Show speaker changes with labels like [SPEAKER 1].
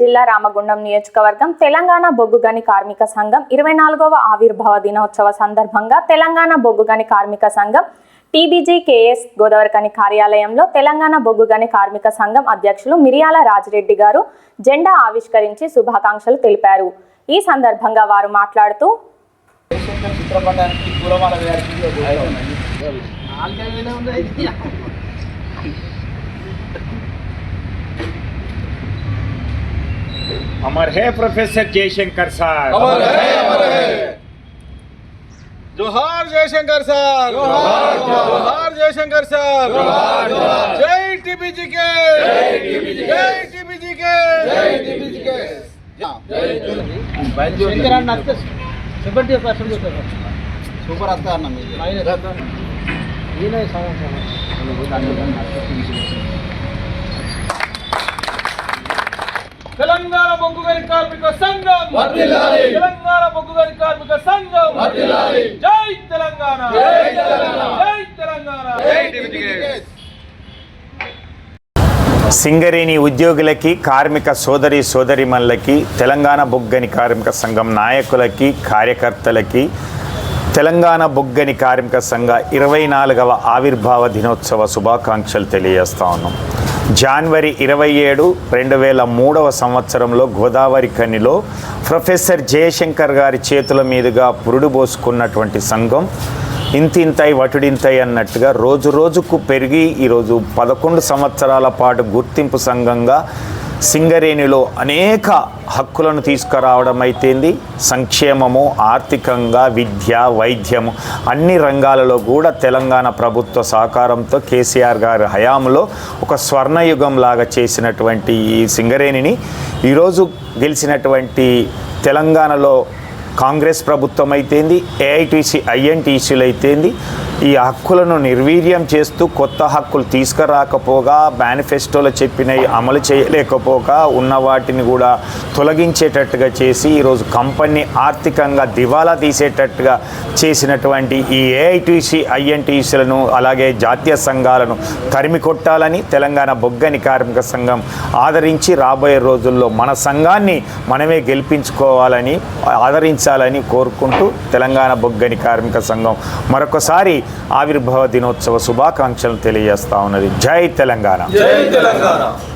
[SPEAKER 1] జిల్లా రామగుండం నియోజకవర్గం తెలంగాణ బొగ్గుగని కార్మిక సంఘం ఇరవై నాలుగవ ఆవిర్భావ దినోత్సవ సందర్భంగా తెలంగాణ బొగ్గుగని కార్మిక సంఘం టీబీజీ కేఎస్ గోదావరికని కార్యాలయంలో తెలంగాణ బొగ్గుగని కార్మిక సంఘం అధ్యక్షులు మిరియాల రాజిరెడ్డి గారు జెండా ఆవిష్కరించి శుభాకాంక్షలు తెలిపారు. ఈ సందర్భంగా వారు మాట్లాడుతూ
[SPEAKER 2] చిత్రపటానికి
[SPEAKER 3] अमर है प्रोफेसर जयशंकर सर
[SPEAKER 4] अमर है अमर है जोहार जयशंकर सर जोहार जयशंकर सर जय टीबीजी के जय टीबीजी के जय टीबीजी के సూపర్ వస్తా అన్న
[SPEAKER 2] తెలంగాణ బొగ్గుగని కార్మిక సంఘం. తెలంగాణ బొగ్గుగని కార్మిక సంఘం. జై తెలంగాణ. జై తెలంగాణ.
[SPEAKER 3] సింగరేణి ఉద్యోగులకి కార్మిక సోదరి సోదరిమణులకి తెలంగాణ బొగ్గని కార్మిక సంఘం నాయకులకి కార్యకర్తలకి తెలంగాణ బొగ్గని కార్మిక సంఘ ఇరవై నాలుగవ ఆవిర్భావ దినోత్సవ శుభాకాంక్షలు తెలియజేస్తా ఉన్నాం. జనవరి ఇరవై ఏడు రెండు వేల మూడవ సంవత్సరంలో గోదావరి కనిలో ప్రొఫెసర్ జయశంకర్ గారి చేతుల మీదుగా పురుడు పోసుకున్నటువంటి సంఘం ఇంతింతై వటుడింతై అన్నట్టుగా రోజు రోజుకు పెరిగి ఈరోజు పదకొండు సంవత్సరాల పాటు గుర్తింపు సంఘంగా సింగరేణిలో అనేక హక్కులను తీసుకురావడం అయితేంది. సంక్షేమము ఆర్థికంగా విద్య వైద్యము అన్ని రంగాలలో కూడా తెలంగాణ ప్రభుత్వ సహకారంతో కేసీఆర్ గారి హయాంలో ఒక స్వర్ణయుగం లాగా చేసినటువంటి ఈ సింగరేణిని ఈరోజు గెలిచినటువంటి తెలంగాణలో కాంగ్రెస్ ప్రభుత్వం అయితేంది ఏఐటీసీ ఐఎన్టీసీలు అయితేంది ఈ హక్కులను నిర్వీర్యం చేస్తూ కొత్త హక్కులు తీసుకురాకపోగా మేనిఫెస్టోలో చెప్పినవి అమలు చేయలేకపోగా ఉన్న వాటిని కూడా తొలగించేటట్టుగా చేసి ఈరోజు కంపెనీ ఆర్థికంగా దివాలా తీసేటట్టుగా చేసినటువంటి ఈ ఏఐటీసీ ఐఎన్టీసీలను అలాగే జాతీయ సంఘాలను తరిమి కొట్టాలని తెలంగాణ బొగ్గని కార్మిక సంఘం ఆదరించి రాబోయే రోజుల్లో మన సంఘాన్ని మనమే గెలిపించుకోవాలని ఆదరించాలని కోరుకుంటూ తెలంగాణ బొగ్గని కార్మిక సంఘం మరొకసారి ఆవిర్భావ దినోత్సవ శుభాకాంక్షలు తెలియజేస్తా ఉన్నది. జై తెలంగాణ.
[SPEAKER 4] జై తెలంగాణ.